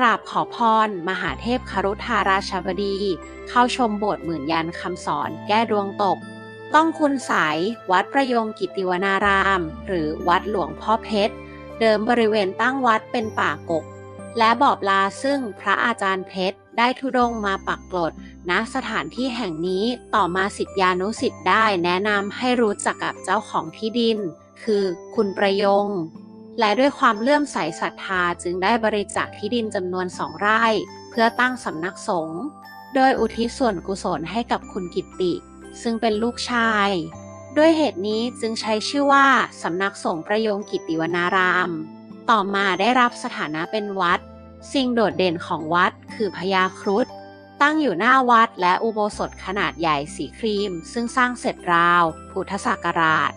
กราบขอพร มหาเทพคารุธาราชบดี เข้าชมโบสถ์หมื่นยันคำสอน แก้ดวงตก ต้องคุณสายวัดประยงกิติวนาราม หรือวัดหลวงพ่อเพชร เดิมบริเวณตั้งวัดเป็นป่ากก และบอกลาซึ่งพระอาจารย์เพชร ได้ทุดงมาปักกลดณสถานที่แห่งนี้ต่อมาสิทธิานุสิทธิ์ได้แนะนำให้รู้จักกับเจ้าของที่ดิน คือคุณประยง และด้วยความเลื่อมใสศรัทธาจึงได้บริจาคที่ดินจำนวนสองไร่ เพื่อตั้งสำนักสงฆ์โดยอุทิศส่วนกุศลให้กับคุณกิตติ ซึ่งเป็นลูกชาย ด้วยเหตุนี้จึงใช้ชื่อว่าสำนักสงฆ์ประยงกิติวนาราม ต่อมาได้รับสถานะเป็นวัด สิ่งโดดเด่นของวัดคือพญาครุฑตั้งอยู่หน้าวัดและอุโบสถขนาดใหญ่สีครีม ซึ่งสร้างเสร็จราว พุทธศักราช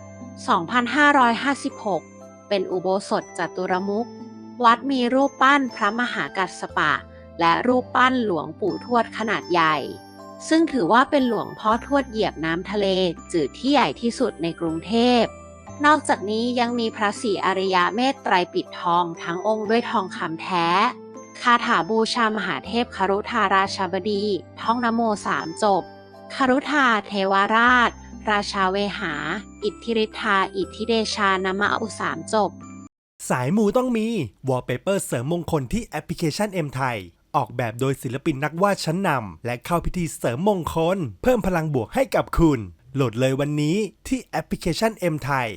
2556 เป็นอุโบสถจัตุรมุข วัดมีรูปปั้นพระมหากัสปะ และรูปปั้นหลวงปู่ทวดขนาดใหญ่ ซึ่งถือว่าเป็นหลวงพ่อทวดเหยียบน้ำทะเลจืดที่ใหญ่ที่สุดในกรุงเทพ นอกจากนี้ยังมีพระศรีอริยเมตไตรปิดทองทั้งองค์ด้วยทองคำแท้คาถาบูชามหาเทพคารุธาราชบดี ท่องนโมสามจบคารุธาเทวราช ราชาเวหา อิทธิฤทธา อิทธิเดชานามะอุสามจบ สายมูต้องมี วอลเปเปอร์เสริมมงคลที่แอปพลิเคชัน M ไทย ออกแบบโดยศิลปินนักวาดชั้นนำและเข้าพิธีเสริมมงคล เพิ่มพลังบวกให้กับคุณ โหลดเลยวันนี้ที่แอปพลิเคชัน M ไทย